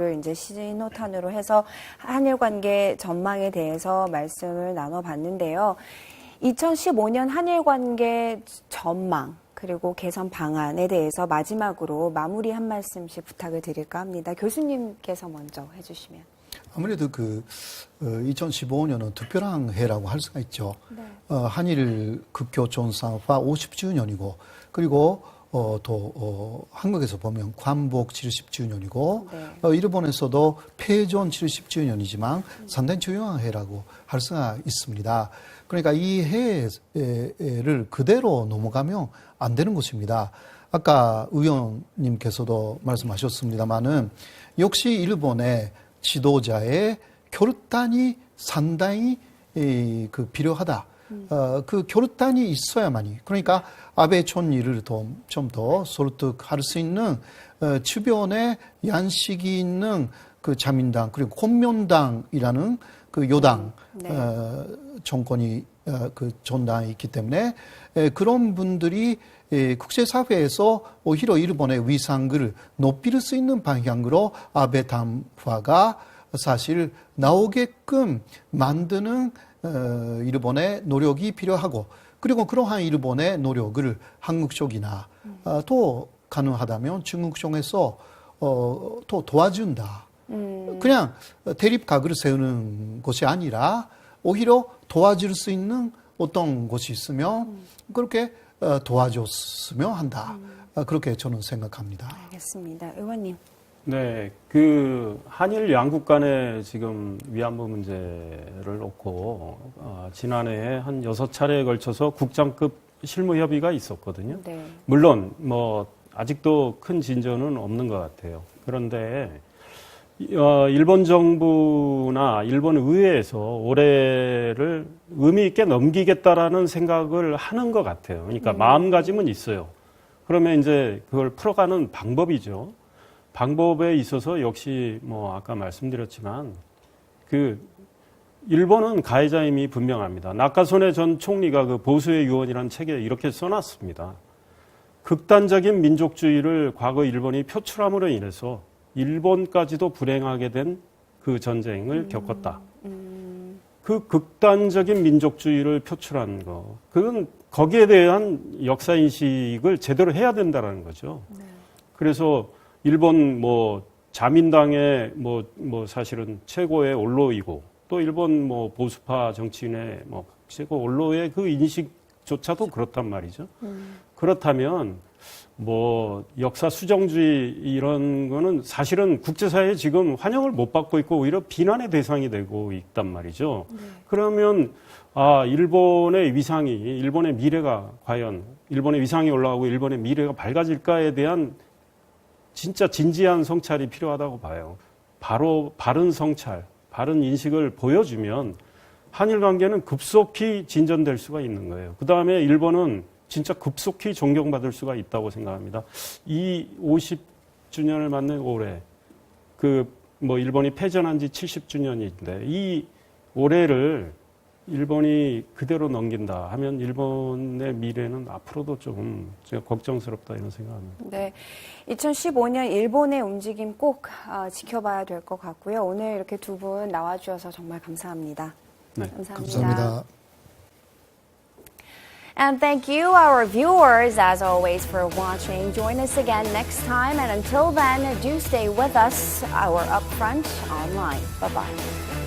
이슈를 이제 신호탄으로 해서 한일 관계 전망에 대해서 말씀을 나눠봤는데요. 2015년 한일 관계 전망 그리고 개선 방안에 대해서 마지막으로 마무리 한 말씀씩 부탁을 드릴까 합니다. 교수님께서 먼저 해주시면. 아무래도 그 2015년은 특별한 해라고 할 수가 있죠. 네. 어, 한일 국교 정상화 50주년이고 그리고 어, 또 어, 한국에서 보면 관복 70주년이고 네. 어, 일본에서도 폐전 70주년이지만 상당히 중요한 해라고 할 수가 있습니다. 그러니까 이 해를 그대로 넘어가면 안 되는 것입니다. 아까 의원님께서도 말씀하셨습니다만은 역시 일본의 지도자의 결단이 상당히 이, 그 필요하다. 어, 그 결단이 있어야만이 그러니까 아베 총리를 좀더 설득할 수 있는 어, 주변에 양식이 있는 그 자민당 그리고 공명당이라는 그 요당 네. 어, 정권이 어, 그 전당이 있기 때문에 에, 그런 분들이 에, 국제사회에서 오히려 일본의 위상을 높일 수 있는 방향으로 아베 담화가 사실 나오게끔 만드는 어, 일본의 노력이 필요하고 그리고 그러한 일본의 노력을 한국 쪽이나 어, 또 가능하다면 중국 쪽에서 어, 또 도와준다. 그냥 대립각을 세우는 것이 아니라 오히려 도와줄 수 있는 어떤 것이 있으면 그렇게 어, 도와줬으면 한다. 어, 그렇게 저는 생각합니다. 알겠습니다. 의원님. 네, 그 한일 양국 간의 지금 위안부 문제를 놓고 어, 지난해에 한 여섯 차례에 걸쳐서 국장급 실무 협의가 있었거든요. 네. 물론 뭐 아직도 큰 진전은 없는 것 같아요. 그런데 어, 일본 정부나 일본 의회에서 올해를 의미 있게 넘기겠다라는 생각을 하는 것 같아요. 그러니까 마음가짐은 있어요. 그러면 이제 그걸 풀어가는 방법이죠. 방법에 있어서 역시 뭐 아까 말씀드렸지만 그 일본은 가해자임이 분명합니다. 나카소네 전 총리가 그 보수의 유언이라는 책에 이렇게 써놨습니다. 극단적인 민족주의를 과거 일본이 표출함으로 인해서 일본까지도 불행하게 된 그 전쟁을 겪었다. 그 극단적인 민족주의를 표출한 거, 그건 거기에 대한 역사 인식을 제대로 해야 된다라는 거죠. 그래서 일본 뭐 자민당의 뭐, 뭐 사실은 최고의 원로이고 또 일본 뭐 보수파 정치인의 뭐 최고 원로의 그 인식조차도 그렇단 말이죠. 그렇다면 뭐 역사 수정주의 이런 거는 사실은 국제사회에 지금 환영을 못 받고 있고 오히려 비난의 대상이 되고 있단 말이죠. 그러면 아 일본의 위상이 일본의 미래가 과연 일본의 위상이 올라가고 일본의 미래가 밝아질까에 대한 진짜 진지한 성찰이 필요하다고 봐요. 바로 바른 성찰, 바른 인식을 보여주면 한일 관계는 급속히 진전될 수가 있는 거예요. 그 다음에 일본은 진짜 급속히 존경받을 수가 있다고 생각합니다. 이 50주년을 맞는 올해, 그 뭐 일본이 패전한 지 70주년인데 이 올해를 일본이 그대로 넘긴다 하면 일본의 미래는 앞으로도 좀 제가 걱정스럽다 이런 생각합니다. 네. 2015년 일본의 움직임 꼭 아, 지켜봐야 될 것 같고요. 오늘 이렇게 두 분 나와주셔서 정말 감사합니다. 네. 감사합니다. 감사합니다. And thank you, our viewers, as always, for watching. Join us again next time. And until then, do stay with us, our Upfront Online. Bye bye.